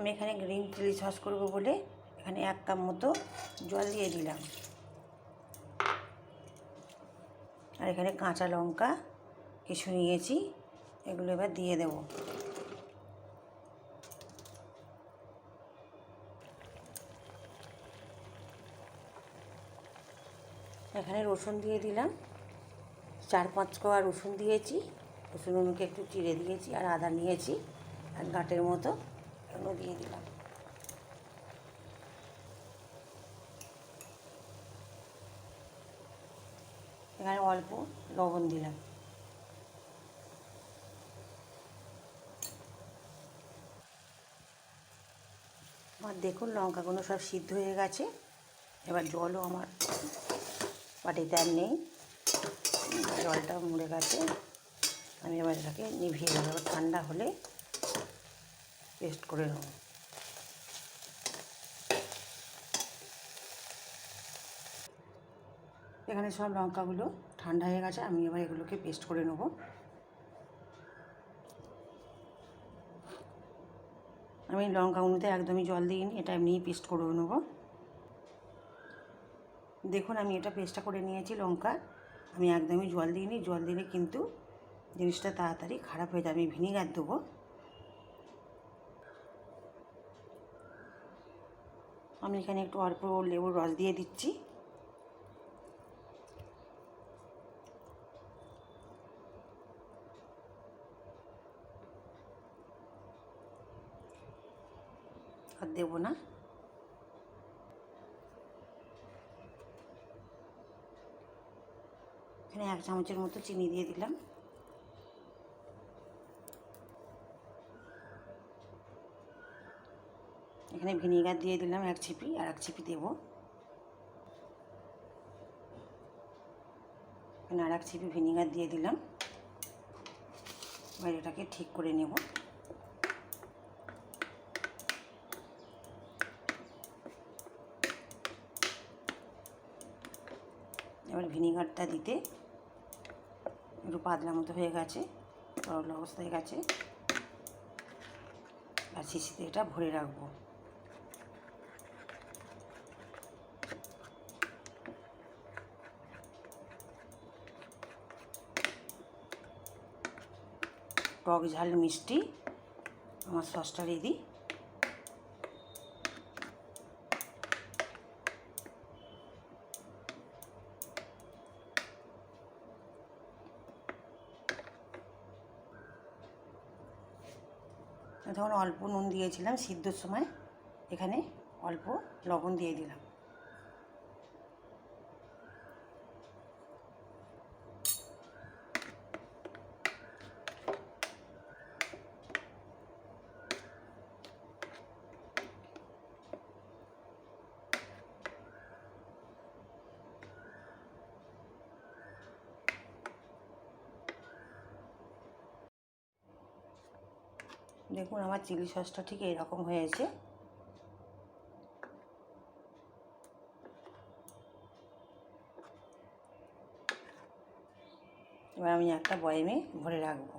আমি এখানে green chilli sauce করব বলে এখানে এক কাপ মতো জল দিয়ে দিলাম। আর এখানে কাঁচা লঙ্কা কিছু নিয়েছি, এগুলো এবার দিয়ে দেব। এখানে রসুন দিয়ে দিলাম। চার পাঁচ কোয়া রসুন দিয়েছি রসুনগুলোকে একটু চিড়ে দিয়েছি আর আদা নিয়েছি আর গাঁটের মতো। এগুলো দিয়ে দিলাম। এখানে অল্প লবণ দিলাম। আমার দেখুন লঙ্কাগুলো সব সিদ্ধ হয়ে গেছে। এবার জলও আমার বাটিতে আর নেই। জলটা মুড়ে গেছে। আমি এবার এটাকে নিভিয়ে দেবো। ঠান্ডা হলে পেস্ট করে নেব। এখানে সব লঙ্কাগুলো ঠান্ডা হয়ে গেছে, আমি এবার এগুলোকে পেস্ট করে নেব। আমি লঙ্কাগুলোতে একদমই জল দিইনি, এটা এমনিই পেস্ট করে নেব। দেখুন, আমি এটা পেস্টটা করে নিয়েছি লঙ্কা। আমি একদমই জল দিইনি, জল দিলে কিন্তু জিনিসটা তাড়াতাড়ি খারাপ হয়ে যাবে, আমি ভিনিগার দেবো। আমি এখানে একটু অল্প লেবুর রস দিয়ে দিচ্ছি। আর দেবো না। এখানে এক চামচের মতো চিনি দিয়ে দিলাম। এখানে ভিনিগার দিয়ে দিলাম এক ছিপি, আর এক ছিপি দেবো। এখানে আর এক ছিপি ভিনিগার দিয়ে দিলাম। এবার এটাকে ঠিক করে নেব। এবার ভিনিগারটা দিতে একটু পাতলা মতো হয়ে গেছে, তরল অবস্থা হয়ে গেছে। আর শিশিতে এটা ভরে রাখব। টক ঝাল মিষ্টি। আমার সসটা রেডি তখন অল্প নুন দিয়েছিলাম সিদ্ধর সময়। এখানে অল্প লবণ দিয়ে দিলাম। দেখুন আমার চিলি সসটা ঠিক এরকম হয়েছে। এবার আমি একটা বয়েমে ভরে রাখব।